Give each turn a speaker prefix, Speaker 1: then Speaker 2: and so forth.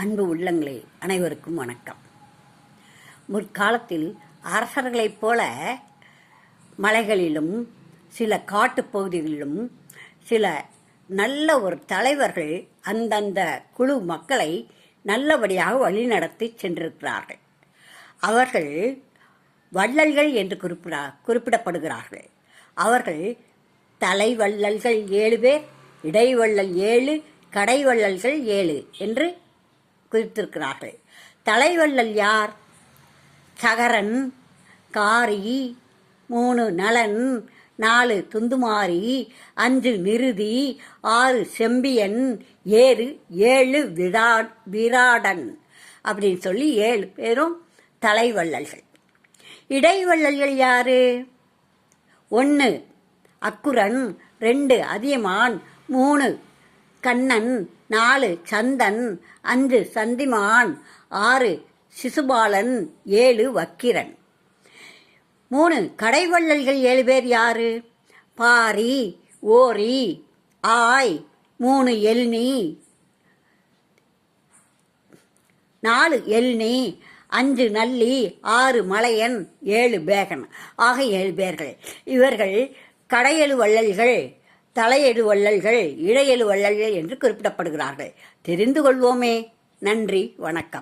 Speaker 1: அன்பு உள்ளங்களே அனைவருக்கும் வணக்கம். முற்காலத்தில் அரசர்களைப் போல மலைகளிலும் சில காட்டுப் பகுதிகளிலும் சில நல்ல ஒரு தலைவர்கள் அந்தந்த குழு மக்களை நல்லபடியாக வழிநடத்தி சென்றிருக்கிறார்கள். அவர்கள் வள்ளல்கள் என்று குறிப்பிட குறிப்பிடப்படுகிறார்கள். அவர்கள் தலைவள்ளல்கள் ஏழு பேர் இடைவள்ளல் ஏழு கடைவள்ளல்கள் ஏழு என்று குறித்திருக்கிறார்கள் தலைவள்ளல் யார்? சகரன் காரி மூணு நலன் நாலு துந்துமாரி அஞ்சு நிருதி ஆறு செம்பியன் ஏழு ஏழு விரா விராடன் அப்படின்னு சொல்லி ஏழு பேரும் தலைவள்ளல்கள். இடைவள்ளல்கள் யாரு? ஒன்று அக்குரன் ரெண்டு அதியமான் மூணு கண்ணன் நாலு சந்தன் அஞ்சு சந்திமான் ஆறு சிசுபாலன் ஏழு வக்கிரன். மூணு கடைவள்ளல்கள் ஏழு பேர் யாரு? பாரி ஓரி ஆய் மூணு எல்னி. நாலு எல்னி அஞ்சு நல்லி ஆறு மலையன் ஏழு பேகன். ஆக ஏழு பேர்கள். இவர்கள் கடையெழு வள்ளல்கள். தலையெழு வள்ளல்கள் இழையெழு வள்ளல்கள் என்று குறிப்பிடப்படுகிறார்கள். தெரிந்து கொள்வோமே. நன்றி வணக்கம்.